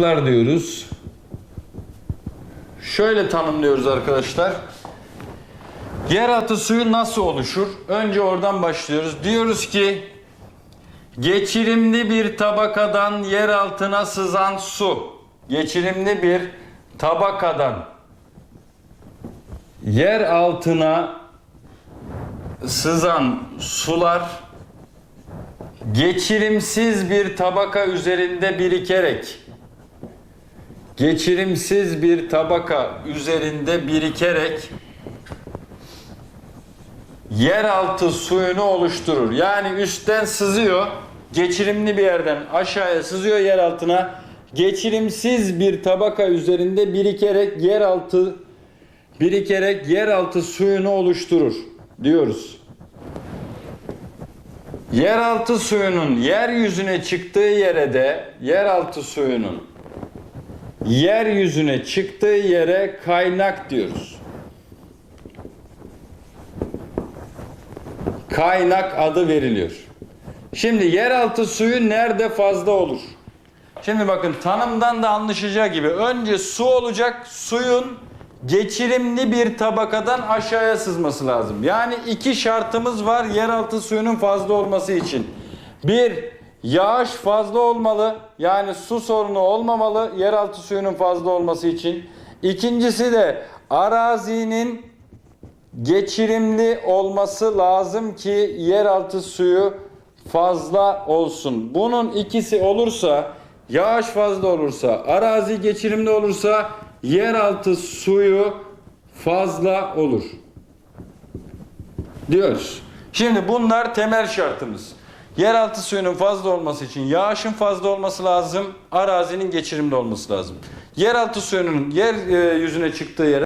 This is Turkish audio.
diyoruz. Şöyle tanımlıyoruz arkadaşlar. Yeraltı suyu nasıl oluşur? Önce oradan başlıyoruz. Diyoruz ki geçirimli bir tabakadan yer altına sızan su. Geçirimli bir tabakadan yer altına sızan sular geçirimsiz bir tabaka üzerinde birikerek geçirimsiz bir tabaka üzerinde birikerek yeraltı suyunu oluşturur. Yani üstten sızıyor, geçirimli bir yerden aşağıya sızıyor yer altına. Geçirimsiz bir tabaka üzerinde birikerek yeraltı birikerek yeraltı suyunu oluşturur diyoruz. Yeraltı suyunun yeryüzüne çıktığı yere de yeraltı suyunun yeryüzüne çıktığı yere kaynak diyoruz. Kaynak adı veriliyor. Şimdi yeraltı suyu nerede fazla olur? Şimdi bakın tanımdan da anlaşılacağı gibi önce su olacak. Suyun geçirimli bir tabakadan aşağıya sızması lazım. Yani iki şartımız var yeraltı suyunun fazla olması için. Bir, yağış fazla olmalı. Yani su sorunu olmamalı yeraltı suyunun fazla olması için. İkincisi de arazinin geçirimli olması lazım ki yeraltı suyu fazla olsun. Bunun ikisi olursa, yağış fazla olursa, arazi geçirimli olursa yeraltı suyu fazla olur. Diyoruz. Şimdi bunlar temel şartımız. Yeraltı suyunun fazla olması için yağışın fazla olması lazım, arazinin geçirimli olması lazım. Yeraltı suyunun yer e, yüzüne çıktığı yere